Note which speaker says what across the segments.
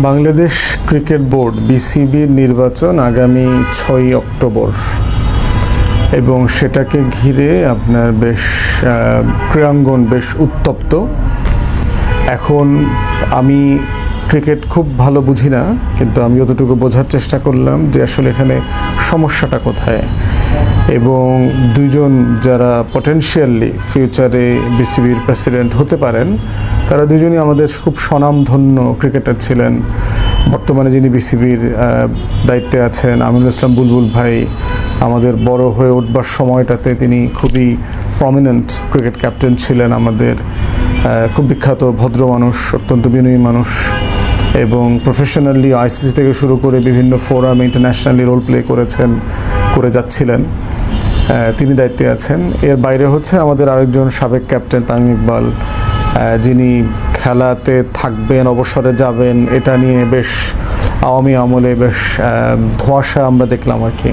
Speaker 1: Bangladesh cricket board, বিসিবির নির্বাচন আগামী ছয়ই অক্টোবর। এবং সেটাকে ঘিরে আপনার বেশ ক্রীড়াঙ্গন বেশ উত্তপ্ত। এখন আমি ক্রিকেট খুব ভালো বুঝি না, কিন্তু আমি যতটুকু বোঝার চেষ্টা করলাম যে আসলে এখানে সমস্যাটা কোথায়। এবং দুজন যারা পটেনশিয়ালি ফিউচারে বিসিবির প্রেসিডেন্ট হতে পারেন, তারা দুজনই আমাদের খুব স্বনামধন্য ক্রিকেটার ছিলেন। বর্তমানে যিনি বিসিবির দায়িত্বে আছেন, আমিনুল ইসলাম বুলবুল ভাই, আমাদের বড় হয়ে উঠবার সময়টাতে তিনি খুবই প্রমিনেন্ট ক্রিকেট ক্যাপ্টেন ছিলেন আমাদের। খুব বিখ্যাত ভদ্র মানুষ, অত্যন্ত বিনয়ী মানুষ এবং প্রফেশনালি আইসিসি থেকে শুরু করে বিভিন্ন ফোরাম ইন্টারন্যাশনালি রোল প্লে করেছেন, করে যাচ্ছিলেন। তিনি দায়িত্বে আছেন। এর বাইরে হচ্ছে আমাদের আরেকজন সাবেক ক্যাপ্টেন তামিম ইকবাল যিনি খেলাতে থাকবেন, অবসরে যাবেন, এটা নিয়ে বেশ আওয়ামী আমলে বেশ ধোঁয়াশা আমরা দেখলাম আর কি।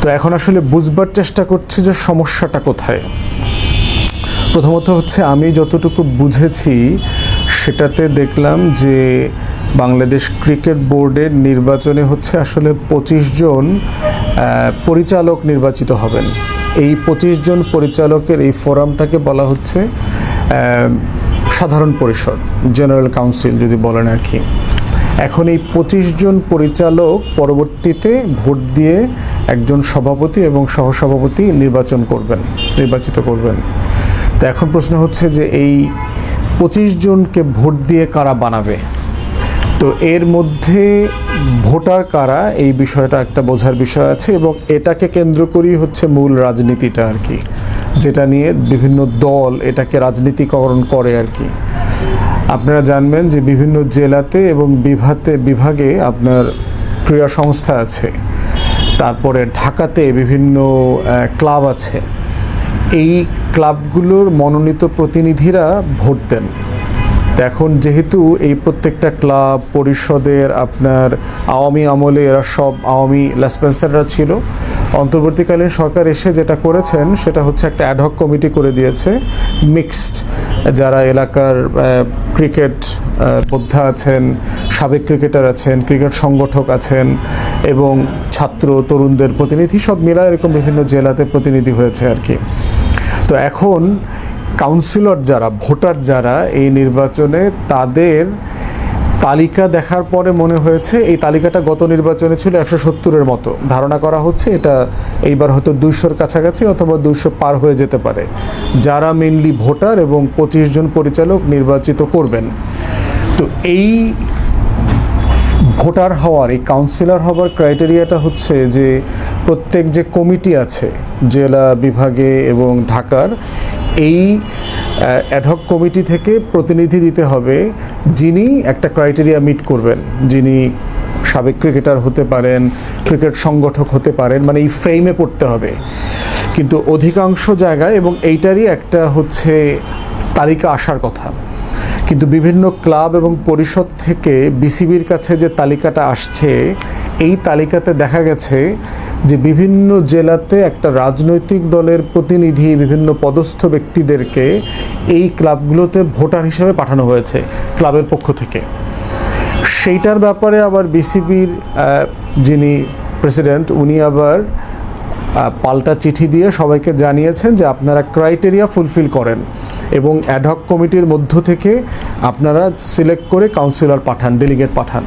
Speaker 1: তো এখন আসলে বুঝবার চেষ্টা করছি যে সমস্যাটা কোথায়। প্রথমত হচ্ছে আমি যতটুকু বুঝেছি, সেটাতে দেখলাম যে বাংলাদেশ ক্রিকেট বোর্ডের নির্বাচনে হচ্ছে আসলে পঁচিশ জন পরিচালক নির্বাচিত হবেন। এই পঁচিশ জন পরিচালকের এই ফোরামটাকে বলা হচ্ছে সাধারণ পরিষদ, জেনারেল কাউন্সিল যদি বলেন আর কি। এখন এই পঁচিশ জন পরিচালক পরবর্তীতে ভোট দিয়ে একজন সভাপতি এবং সহসভাপতি নির্বাচন করবেন, নির্বাচিত করবেন। তো এখন প্রশ্ন হচ্ছে যে এই পঁচিশ জনকে ভোট দিয়ে কারা বানাবে? তো এর মধ্যে ভোটার কারা? এই বিষয়টা একটা বোঝার বিষয় আছে এবং এটাকে কেন্দ্র করেই হচ্ছে মূল রাজনীতিটা আর কি, যেটা নিয়ে বিভিন্ন দল এটাকে রাজনীতিকরণ করে আর কি। আপনারা জানবেন যে বিভিন্ন জেলাতে এবং বিভাতে, বিভাগে আপনার ক্রীড়া সংস্থা আছে, তারপরে ঢাকাতে বিভিন্ন ক্লাব আছে। এই ক্লাবগুলোর মনোনীত প্রতিনিধিরা ভোট দেন। তো এখন যেহেতু এই প্রত্যেকটা ক্লাব, পরিষদের আপনার আওয়ামী আমলে এরা সব আওয়ামী লেসপেন্সাররা ছিল। অন্তর্বর্তীকালীন সরকার এসে যেটা করেছেন, সেটা হচ্ছে একটা অ্যাডহক কমিটি করে দিয়েছে। মিক্সড যারা এলাকার ক্রিকেট বোদ্ধা আছেন, সাবেক ক্রিকেটার আছেন ক্রিকেট সংগঠক আছেন এবং ছাত্র, তরুণদের প্রতিনিধি সব মিলা এরকম বিভিন্ন জেলাতে প্রতিনিধি হয়েছে আর কি। তো এখন কাউন্সিলর যারা, ভোটার যারা এই নির্বাচনে, তাদের তালিকা দেখার পরে মনে হয়েছে এই তালিকাটা গত নির্বাচনে ছিল একশো সত্তরের মতো। ধারণা করা হচ্ছে এটা এইবার হয়তো দুইশোর কাছাকাছি অথবা দুইশো পার হয়ে যেতে পারে। যারা মেনলি ভোটার এবং পঁচিশ জন পরিচালক নির্বাচিত করবেন। তো এই ভোটার হওয়ার, এই কাউন্সিলর হওয়ার ক্রাইটেরিয়াটা হচ্ছে যে প্রত্যেক যে কমিটি আছে, জেলা বিভাগে এবং ঢাকার, এই অ্যাডহক কমিটি থেকে প্রতিনিধি দিতে হবে যিনি একটা ক্রাইটেরিয়া মিট করবেন। যিনি সাবেক ক্রিকেটার হতে পারেন ক্রিকেট সংগঠক হতে পারেন মানে এই ফ্রেমে পড়তে হবে। কিন্তু অধিকাংশ জায়গায় এবং এইটারই একটা হচ্ছে তালিকা আসার কথা। কিন্তু বিভিন্ন ক্লাব এবং পরিষদ থেকে বিসিবির কাছে যে তালিকাটা আসছে, এই তালিকাতে দেখা গেছে যে বিভিন্ন জেলাতে একটা রাজনৈতিক দলের প্রতিনিধি, বিভিন্ন পদস্থ ব্যক্তিদেরকে এই ক্লাবগুলোতে ভোটার হিসেবে পাঠানো হয়েছে ক্লাবের পক্ষ থেকে। সেইটার ব্যাপারে আবার বিসিবির যিনি প্রেসিডেন্ট, উনি আবার পাল্টা চিঠি দিয়ে সবাইকে জানিয়েছেন যে আপনারা ক্রাইটেরিয়া ফুলফিল করেন। এবং অ্যাডহক কমিটির মধ্য থেকে আপনারা সিলেক্ট করে কাউন্সিলর পাঠান ডেলিগেট পাঠান।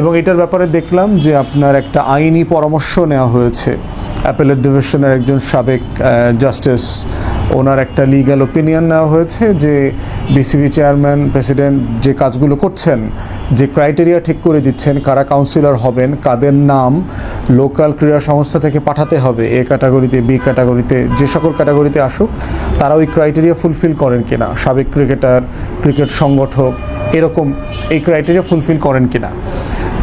Speaker 1: এবং এটার ব্যাপারে দেখলাম যে আপনার একটা আইনি পরামর্শ নেওয়া হয়েছে। অ্যাপেলের ডিভিশনের একজন সাবেক জাস্টিস ওনার একটা লিগ্যাল ওপিনিয়ন নেওয়া হয়েছে যে বিসিবি চেয়ারম্যান প্রেসিডেন্ট যে কাজগুলো করছেন, যে ক্রাইটেরিয়া ঠিক করে দিচ্ছেন, কারা কাউন্সিলর হবেন, কাদের নাম লোকাল ক্রীড়া সংস্থা থেকে পাঠাতে হবে, এ ক্যাটাগরিতে বি ক্যাটাগরিতে যে সকল ক্যাটাগরিতে আসুক, তারা ওই ক্রাইটেরিয়া ফুলফিল করেন কিনা, সাবেক ক্রিকেটার ক্রিকেট সংগঠক, এরকম এই ক্রাইটেরিয়া ফুলফিল করেন কিনা।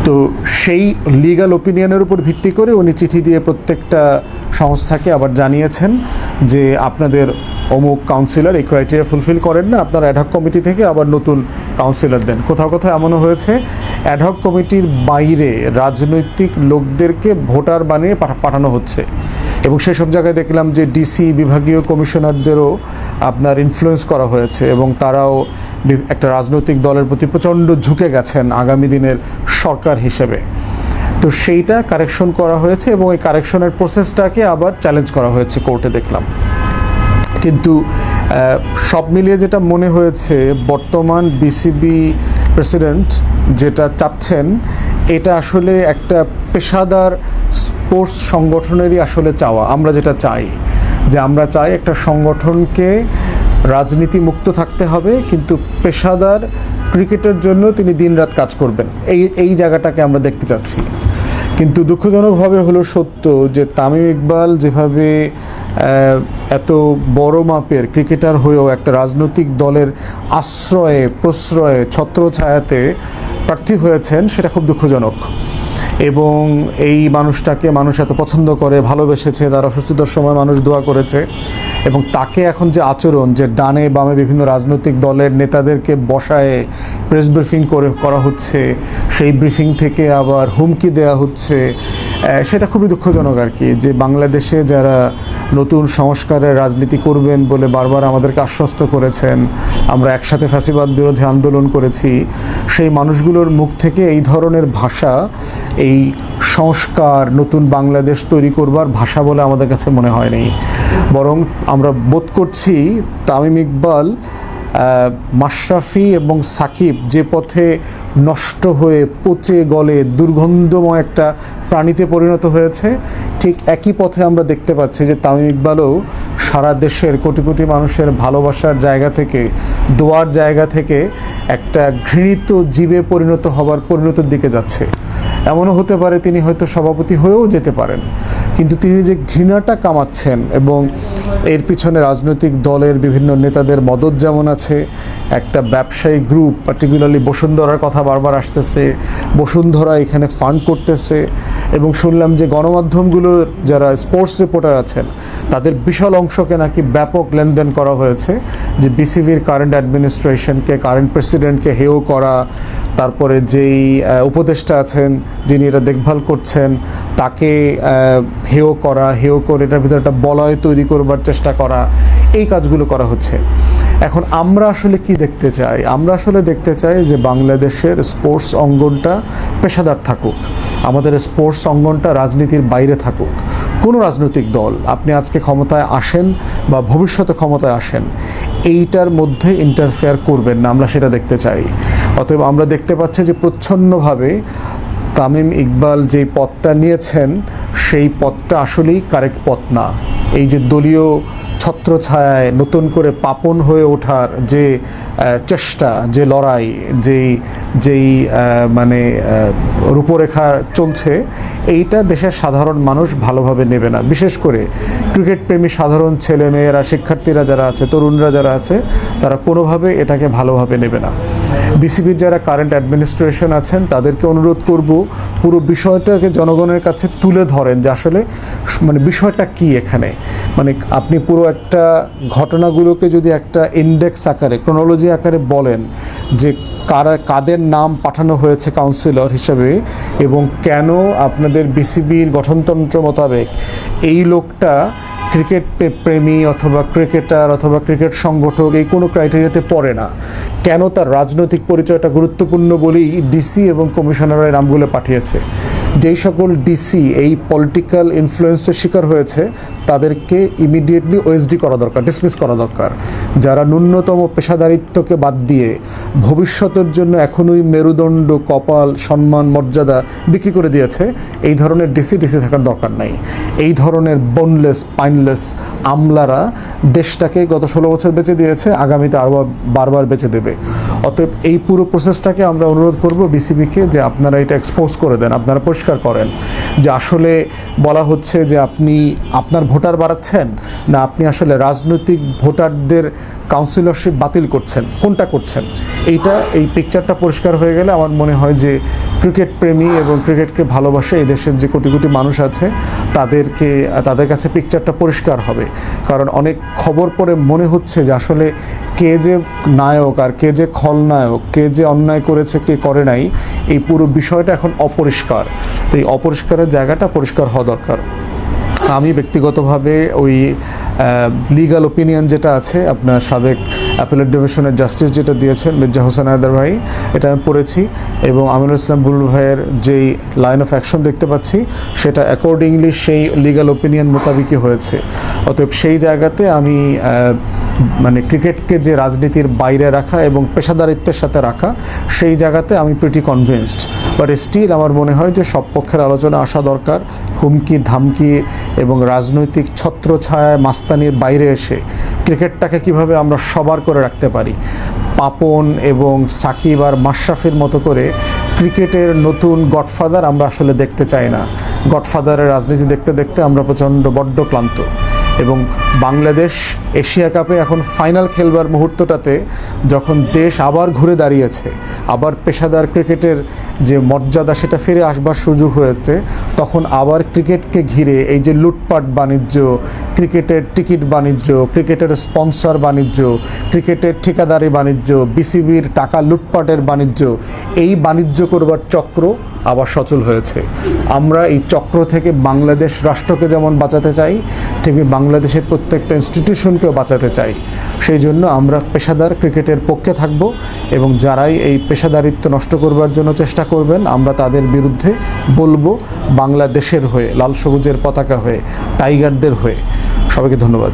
Speaker 1: তো সেই লিগাল ওপিনিয়নের উপর ভিত্তি করে উনি চিঠি দিয়ে প্রত্যেকটা সংস্থাকে আবার জানিয়েছেন যে আপনাদের অমুক কাউন্সিলর এই ক্রাইটেরিয়া ফুলফিল করেন না, আপনারা অ্যাডহক কমিটি থেকে আবার নতুন কাউন্সিলর দেন। কোথাও কোথাও এমনও হয়েছে অ্যাডহক কমিটির বাইরে রাজনৈতিক লোকদেরকে ভোটার বানিয়ে পাঠা- পাঠানো হচ্ছে। এবং সেসব জায়গায় দেখলাম যে ডিসি বিভাগীয় কমিশনারদেরও আপনার ইনফ্লুয়েন্স করা হয়েছে এবং তারাও একটা রাজনৈতিক দলের প্রতি প্রচণ্ড ঝুঁকে গেছেন আগামী দিনের সরকার হিসেবে। তো সেইটা কারেকশন করা হয়েছে এবং এই কারেকশনের প্রসেসটাকে আবার চ্যালেঞ্জ করা হয়েছে কোর্টে দেখলাম। কিন্তু সব মিলিয়ে যেটা মনে হয়েছে, বর্তমান বিসিবি প্রেসিডেন্ট যেটা চাচ্ছেন, এটা আসলে একটা পেশাদার স্পোর্টস সংগঠনেরই আসলে চাওয়া, আমরা যেটা চাই, যে আমরা চাই একটা সংগঠনকে রাজনীতি মুক্ত থাকতে হবে, কিন্তু পেশাদার ক্রিকেটের জন্য তিনি দিনরাত কাজ করবেন। এই এই জায়গাটাকে আমরা দেখতে চাচ্ছি। কিন্তু দুঃখজনকভাবে হলো সত্য যে তামিম ইকবাল যেভাবে এত বড় মাপের ক্রিকেটার হয়েও একটা রাজনৈতিক দলের আশ্রয়ে, প্রশ্রয়ে, ছত্রছায়াতে প্রার্থী হয়েছেন, সেটা খুব দুঃখজনক। এবং এই মানুষটাকে মানুষ এত পছন্দ করে ভালোবেসেছে তার অসুস্থতার সময় মানুষ দোয়া করেছে। এবং তাকে এখন যে আচরণ, যে ডানে বামে বিভিন্ন রাজনৈতিক দলের নেতাদেরকে বসায় প্রেস ব্রিফিং করে, করা হচ্ছে, সেই ব্রিফিং থেকে আবার হুমকি দেওয়া হচ্ছে সেটা খুবই দুঃখজনক আর কি যে বাংলাদেশে যারা নতুন সংস্কারের রাজনীতি করবেন বলে বারবার আমাদেরকে আশ্বস্ত করেছেন, আমরা একসাথে ফ্যাসিবাদ বিরোধী আন্দোলন করেছি, সেই মানুষগুলোর মুখ থেকে এই ধরনের ভাষা, এই সংস্কার, নতুন বাংলাদেশ তৈরি করবার ভাষা বলে আমাদের কাছে মনে হয়নি। বরং আমরা বোধ করছি তামিম ইকবাল মাশরাফি এবং সাকিব যে পথে নষ্ট হয়ে পচে গলে দুর্গন্ধময় একটা প্রাণীতে পরিণত হয়েছে, ঠিক একই পথে আমরা দেখতে পাচ্ছি যে তামিম ইকবালও সারা দেশের কোটি কোটি মানুষের ভালোবাসার জায়গা থেকে, দোয়ার জায়গা থেকে একটা ঘৃণিত জীবে পরিণত হবার পরিণতির দিকে যাচ্ছে। এমনও হতে পারে তিনি হয়তো সভাপতি হয়েও যেতে পারেন। কিন্তু তিনি যে ঘৃণাটা কামাচ্ছেন এবং এর পিছনে রাজনৈতিক দলের বিভিন্ন নেতাদের মদত যেমন আছে, একটা ব্যবসায়ী গ্রুপ পার্টিকুলারলি বসুন্ধরার কথা বারবার আসতেছে, বসুন্ধরা এখানে ফান্ড করতেছে এবং শুনলাম যে গণমাধ্যমগুলো যারা স্পোর্টস রিপোর্টার আছেন, তাদের বিশাল অংশকে নাকি ব্যাপক লেনদেন করা হয়েছে, যে বিসিবির কারেন্ট অ্যাডমিনিস্ট্রেশনকে কারেন্ট প্রেসিডেন্টকে হেয় করা, তারপরে যেই উপদেষ্টা আছেন যিনি এটা দেখভাল করছেন, তাকে হেয় করা, হেয় করে এটার ভিতরে একটা বলয় তৈরি করবার চেষ্টা করা, এই কাজগুলো করা হচ্ছে। এখন আমরা আসলে কি দেখতে চাই? আমরা আসলে দেখতে চাই যে বাংলাদেশের স্পোর্টস অঙ্গনটা পেশাদার থাকুক। আমাদের স্পোর্টস অঙ্গনটা রাজনীতির বাইরে থাকুক। কোনো রাজনৈতিক দল, আপনি আজকে ক্ষমতায় আসেন বা ভবিষ্যতে ক্ষমতায় আসেন, এইটার মধ্যে ইন্টারফেয়ার করবেন না, আমরা সেটা দেখতে চাই। অতএব আমরা দেখতে পাচ্ছি যে প্রচ্ছন্নভাবে তামিম ইকবাল যেই পথটা নিয়েছেন, সেই পথটা আসলেই কারেক্ট পথ না। এই যে দলীয় ছত্রছায়ায় নতুন করে পাপন হয়ে ওঠার যে চেষ্টা, যে লড়াই, যেই যেই মানে রূপরেখা চলছে, এইটা দেশের সাধারণ মানুষ ভালোভাবে নেবে না। বিশেষ করে ক্রিকেট প্রেমী সাধারণ ছেলে মেয়েরা শিক্ষার্থীরা যারা আছে, তরুণরা যারা আছে, তারা কোনোভাবে এটাকে ভালোভাবে নেবে না। বিসিবির যারা কারেন্ট অ্যাডমিনিস্ট্রেশন আছেন, তাদেরকে অনুরোধ করব, পুরো বিষয়টাকে জনগণের কাছে তুলে ধরেন যে আসলে মানে বিষয়টা কি এখানে। মানে আপনি পুরো একটা ঘটনাগুলোকে যদি একটা ইন্ডেক্স আকারে ক্রোনোলজি আকারে বলেন যে কারা, কাদের নাম পাঠানো হয়েছে কাউন্সিলর হিসেবে এবং কেন আপনাদের বিসিবির গঠনতন্ত্র মোতাবেক এই লোকটা ক্রিকেট প্রেমী অথবা ক্রিকেটার অথবা ক্রিকেট সংগঠক এই কোনো ক্রাইটেরিয়াতে পড়ে না। কেন তার রাজনৈতিক পরিচয়টা গুরুত্বপূর্ণ বলেই ডিসি এবং কমিশনারের নামগুলো পাঠিয়েছে। যেই সকল ডিসি এই পলিটিক্যাল ইনফ্লুয়েন্সের শিকার হয়েছে, তাদেরকে ইমিডিয়েটলি ওএসডি করা দরকার ডিসমিস করা দরকার। যারা ন্যূনতম পেশাদারিত্বকে বাদ দিয়ে ভবিষ্যতের জন্য এখনই মেরুদণ্ড, কপাল, সম্মান, মর্যাদা বিক্রি করে দিয়েছে, এই ধরনের ডিসি ডিসি থাকার দরকার নাই। এই ধরনের বোনলেস পাইনলেস আমলারা দেশটাকে গত ষোলো বছর বেঁচে দিয়েছে, আগামীতে আরও বারবার বেঁচে দেবে। অতএব এই পুরো প্রসেসটাকে আমরা অনুরোধ করব বিসিবিকে যে আপনারা এটা এক্সপোজ করে দেন, আপনারা পরিষ্কার করেন যে আসলে বলা হচ্ছে যে আপনি আপনার ভোটার বাড়াচ্ছেন না আপনি আসলে রাজনৈতিক ভোটারদের কাউন্সিলরশিপ বাতিল করছেন, কোনটা করছেন? এইটা, এই পিকচারটা পরিষ্কার হয়ে গেলে আমার মনে হয় যে ক্রিকেট প্রেমী এবং ক্রিকেটকে ভালোবাসে এই দেশের যে কোটি কোটি মানুষ আছে, তাদেরকে, তাদের কাছে পিকচারটা পরিষ্কার হবে। কারণ অনেক খবর পড়ে মনে হচ্ছে যে আসলে কে যে নায়ক আর কে যে খলনায়ক, কে যে অন্যায় করেছে, কে করে নাই, এই পুরো বিষয়টা এখন অপরিষ্কার। তো এই অপরিষ্কারের জায়গাটা পরিষ্কার হওয়া দরকার। আমি ব্যক্তিগতভাবে ওই লিগাল ওপিনিয়ন যেটা আছে, আপনার সাবেক অ্যাপেলেট ডিভিশনের জাস্টিস যেটা দিয়েছেন মির্জা হোসেন আয়দার ভাই, এটা আমি পড়েছি এবং আমিনুল ইসলাম বুলবুল ভাইয়ের যেই লাইন অফ অ্যাকশন দেখতে পাচ্ছি, সেটা অ্যাকর্ডিংলি সেই লিগাল ওপিনিয়ন মোতাবেকই হয়েছে। অতএব সেই জায়গাতে আমি মানে ক্রিকেটকে যে রাজনীতির বাইরে রাখা এবং পেশাদারিত্বের সাথে রাখা, সেই জায়গাতে আমি প্রিটি কনভিনসড বাট স্টিল আমার মনে হয় যে সব পক্ষের আলোচনা আসা দরকার, হুমকি, ধামকি এবং রাজনৈতিক ছত্রছায়ায় মাস্তানির বাইরে এসে ক্রিকেটটাকে কীভাবে আমরা সবার করে রাখতে পারি? পাপন এবং সাকিব আর মাশরাফির মতো করে ক্রিকেটের নতুন গডফাদার আমরা আসলে দেখতে চাই না। গডফাদারের রাজনীতি দেখতে দেখতে আমরা প্রচণ্ড বড্ড ক্লান্ত। এবং বাংলাদেশ এশিয়া কাপে এখন ফাইনাল খেলবার মুহূর্তটাতে যখন দেশ আবার ঘুরে দাঁড়িয়েছে, আবার পেশাদার ক্রিকেটের যে মর্যাদা সেটা ফিরে আসবার সুযোগ হয়েছে, তখন আবার ক্রিকেটকে ঘিরে এই যে লুটপাট বাণিজ্য, ক্রিকেটের টিকিট বাণিজ্য, ক্রিকেটের স্পন্সর বাণিজ্য, ক্রিকেটের ঠিকাদারি বাণিজ্য, বিসিবির টাকা লুটপাটের বাণিজ্য, এই বাণিজ্য করবার চক্র আবার সচল হয়েছে। আমরা এই চক্র থেকে বাংলাদেশ রাষ্ট্রকে যেমন বাঁচাতে চাই তেমনি বাংলাদেশের প্রত্যেকটা ইনস্টিটিউশনকেও বাঁচাতে চাই। সেই জন্য আমরা পেশাদার ক্রিকেটের পক্ষে থাকব এবং যারাই এই পেশাদারিত্ব নষ্ট করবার জন্য চেষ্টা করবেন, আমরা তাদের বিরুদ্ধে বলব বাংলাদেশের হয়ে, লাল সবুজের পতাকা হয়ে, টাইগারদের হয়ে। সবাইকে ধন্যবাদ।